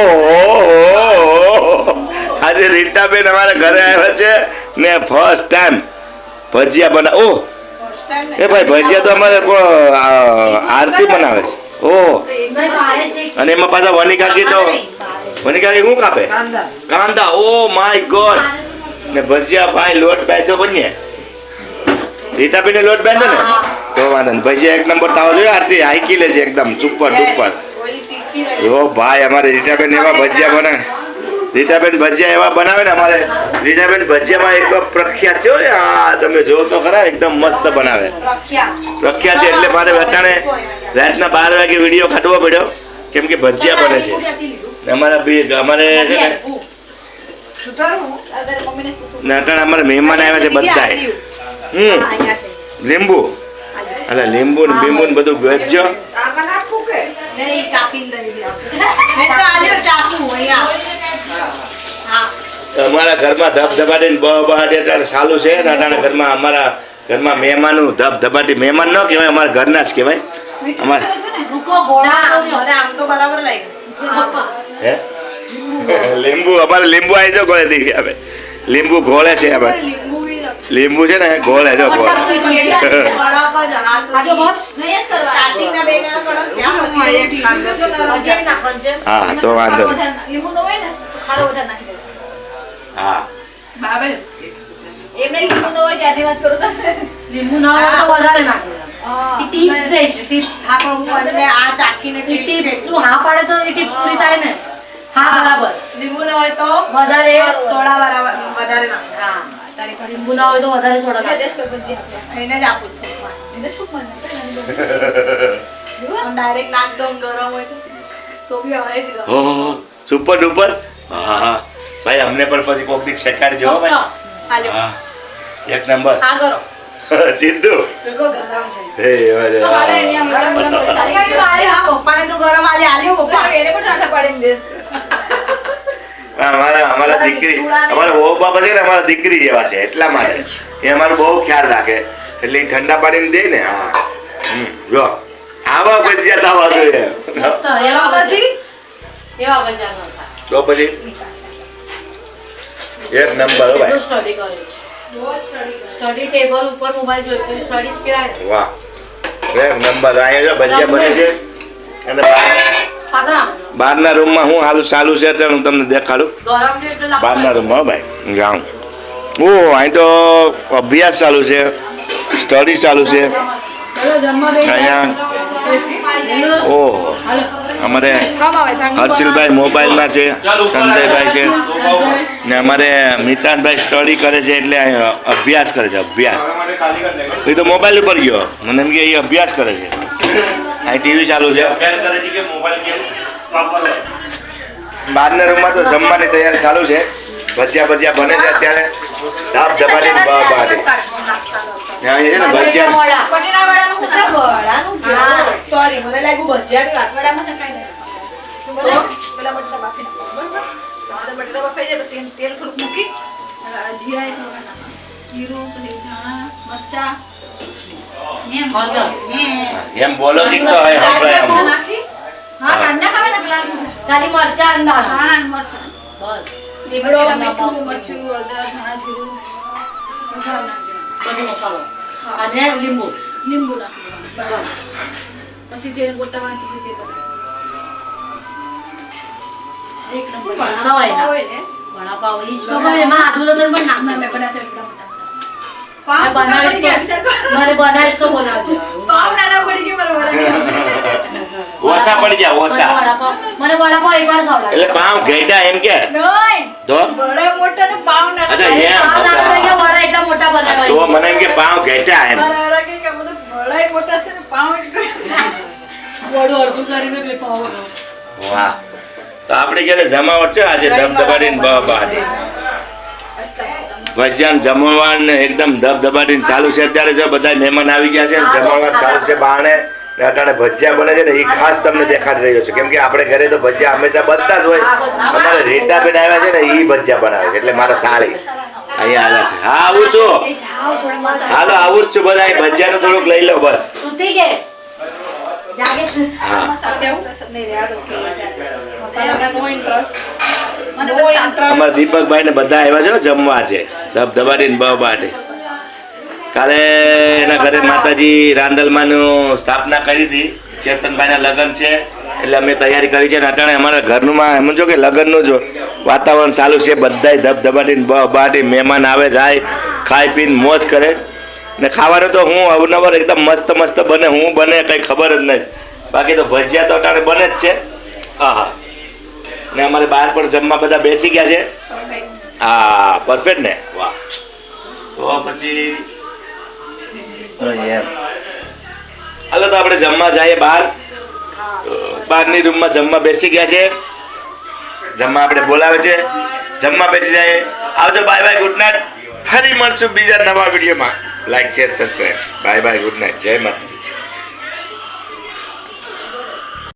ઓહો આજે રીટાબેન અમારા ઘરે આવ્યા છે. ને ફર્સ્ટ ટાઈમ ભજીયા બના ઓ એ ભાઈ ભજીયા તો અમારે આરતી બનાવે છે. ઓ અને એમાં પાછા વનિકાકી તો વનિકાકી શું કાપે? કાંદા. Oh my God. ને ભજીયા ભાઈ લોટ બાંધ્યો બનીએ રીટાબેન લોટ બાંધો ને? તો વાંધો નહીં. ભજીયા એક નંબર તાવ જોઈએ આરતી હાઈકી લેજે એકદમ સુપર ડુપર. ઓ ભાઈ અમારે રીટાબેન એવા ભજીયા બનાવે. રીટાબેન ભજીયા એવા બનાવે ને અમારે. રીટાબેન ભજીયામાં એક પ્રખ્યાત છે હા આ તમે જો તો ખરા એકદમ મસ્ત બનાવે. પ્રખ્યાત છે એટલે મારે અટાણે રાતના બાર વાગે વીડિયો કાઢવો પડ્યો કેમ કે ભજીયા બને છે. અમારા બી અમારે છે ને નાટણ અમારે મહેમાન આવ્યા છે બધા હમ. લીંબુ. અલા લીંબુ ને બીંબુ ને બધું ગજો નહીં નાખવું કે? અમારા ઘરમાં ધબધબાટી બહાટી અત્યારે ચાલુ છે નાના ઘરમાં અમારા ઘરમાં મહેમાનું ધબધબાટી મહેમાન ન કહેવાય અમારા ઘરના જ કહેવાય. અમારે લીંબુ અમારે લીંબુ આવી જાવ ગોળે દીધી ગયા લીંબુ ઘોળે છે અમારે. લીંબુ છે ને ઘોળે જો ગોળ હા તો વાંધો હા. લીંબુ ના હોય તો વધારે નાખે ટીપ્સ ટીપ્સ. ટીપ્સ. તું હા પાડે તો એ ટીપ્સ પૂરી થાય ને. હા બરાબર. લીંબુ ન હોય તો વધારે સોડા. હા. લીંબુ ના હોય તો વધારે સોડા નાખે એને જ આપું છું. આમ ડાયરેક્ટ નાખ ગરમ હોય તો તો બી હવે જ સુપર ડુપર? હા હા ભાઈ અમને પણ પછી કોક દીક શેકાડજો જો ભાઈ. હા. એક નંબર. આ ગરમ છે. હે તમારે અહીંયા હા. ગરમ વરસાદ. મારે હા પપ્પાને તો ગરમ આલી આલ્યો પપ્પા. હા, અમારા અમારા દીકરી અમારા વહુ બાપા છે ને અમારા દીકરી જેવા છે એટલા માટે. એ અમારો બહુ ખ્યાલ રાખે. એટલે ઠંડા પાણી દે ને હા. જો. આવા ભજીયા થવા જોઈએ. તો પછી. એક નંબર ભાઈ. સ્ટડી કરે છે? સ્ટડી ટેબલ ઉપર મોબાઈલ જોઈ સ્ટડી જ કહેવાય વાહ. એક નંબર અહીંયા જો ભજીયા બને છે. અને પાછા બહારના રૂમમાં હું હાલું ચાલુ છે અત્યારે હું તમને દેખાડું. બહારના રૂમમાં હો ભાઈ. જાઉં. ઓ અહીં તો અભ્યાસ ચાલુ છે. સ્ટડી ચાલુ છે. અહીંયા. ઓહો અમારે હર્ષિલભાઈ મોબાઈલમાં છે સંજયભાઈ છે. ને અમારે મિતાનભાઈ સ્ટડી કરે છે એટલે અહીં અભ્યાસ કરે છે અભ્યાસ. એ તો મોબાઈલ ઉપર ગયો. મને એમ કે એ અભ્યાસ કરે છે. અહીં ટીવી ચાલુ છે. બહારના રૂમમાં તો જમવાની તૈયારી ચાલુ છે. ભજીયા ભજીયા બને છે અત્યારે. ધાપ ધબાટી ને બા બાટી ત્યાં છે ને ભજીયા. પટેલાવાળાનું છે વડાનું સોરી મને લાગ્યું ભજીયાની વાત વડામાં શકાય નહીં. તો પેલા બટેટા બાફી નાખો, તો બટેટા બફાઈ જાય પછી તેલ થોડુંક મૂકી જીરા એ થોડુંક જીરું, પછી ધાણા, મરચાં, મેં હળદર. એમ બોલો કે તો હવે આપણે આમ. નાખી. હા, કાંદા ખાવે ને પેલા આલુ છે. ખાલી મરચાં અને દાણા. ધાણા મરચાં. બસ. લીમડો, મીઠું, મરચું, હળદર, ધાણા જીરું, મસાલો બધો મસાલો. અને લીંબુ. લીંબુ નાખી પછી જે ગોટા કીધું તે બનાવવાનું. એક નંબર. મસ્ત હોય ને. વડાપાવ ઈ જ ખબર એમાં આદુ લસણ પણ ના, મેં નાખે એટલા મોટા પાવ બનાવીશ તો કરો. બનાવીશ તો બનાવજો. પાવ નાના પડી ગયા મારા વડા. ઓછા પડી ગયા ઓસા ઓછા મને વડાપાવ એક વાર ખવડાવજો. એટલે પાવ ઘેટા એમ કે? તો? વડા મોટા ને પાવ. અચ્છા એટલા મોટા બનાવાય. તો મને એમ કે પાવ ઘેટા એમ. કે બધું વડાય મોટા છે ને પાવ એટલા. અડધું કરીને બે પાવ વાહ. તો આપણે જ્યારે જમાવટ છે? આજે ધબધબાટીને બ બાટી ભજન જમવાન ને એકદમ ધબધબાટીને ચાલુ છે. અત્યારે જો બધા મહેમાન આવી ગયા છે ને જમણવાર ચાલુ છે બાણે અટાણે ભજીયા બને છે ને એ ખાસ તમને દેખાડી રહ્યો છે. કેમ કે આપણે ઘરે તો ભજીયા હંમેશા બનતા જ હોય. અમારે રીટાબેન આવ્યા છે ને એ ભજીયા બનાવે છે. એટલે મારા સાળી. અહીંયા આવ્યા છે. હા આવું છું. હાલો આવું જ છું બધા. ભજીયાનું થોડુંક લઈ લો બસ. દીપકભાઈ ને બધા આવ્યા છે જમવા છે ધબધબાટી ને બબાટી કાલે એના ઘરે માતાજી રાંદલમાંનું સ્થાપના કરી હતી. ચેતનભાઈના લગ્ન છે. એટલે અમે તૈયારી કરી છે અને અટાણે અમારા ઘરનું માં એમ જો કે લગ્નનું જો વાતાવરણ ચાલુ છે. બધાય ધબધબાટી ને મહેમાન આવે, જાય ખાઈ પીને મોજ કરે. ને ખાવાનું તો હું અવનવર એકદમ મસ્ત મસ્ત બને. હું બને કંઈ ખબર જ નહીં. બાકી તો ભજીયા તો અટાણે બને જ છે. આહા. ને અમારે બહાર પણ જમવા બધા બેસી ગયા છે. હા પરફેક્ટ ને? વાહ. તો પછી હાલો તો આપણે જમવા જઈએ બહાર. બહારની રૂમમાં જમવા બેસી ગયા છે. જમવા આપણે બોલાવે છે. જમવા બેસી જાય. આવજો બાય બાય ગુડ નાઇટ ફરી મળશું બીજા નવા વિડીયોમાં. Like share subscribe bye bye good night જય માતા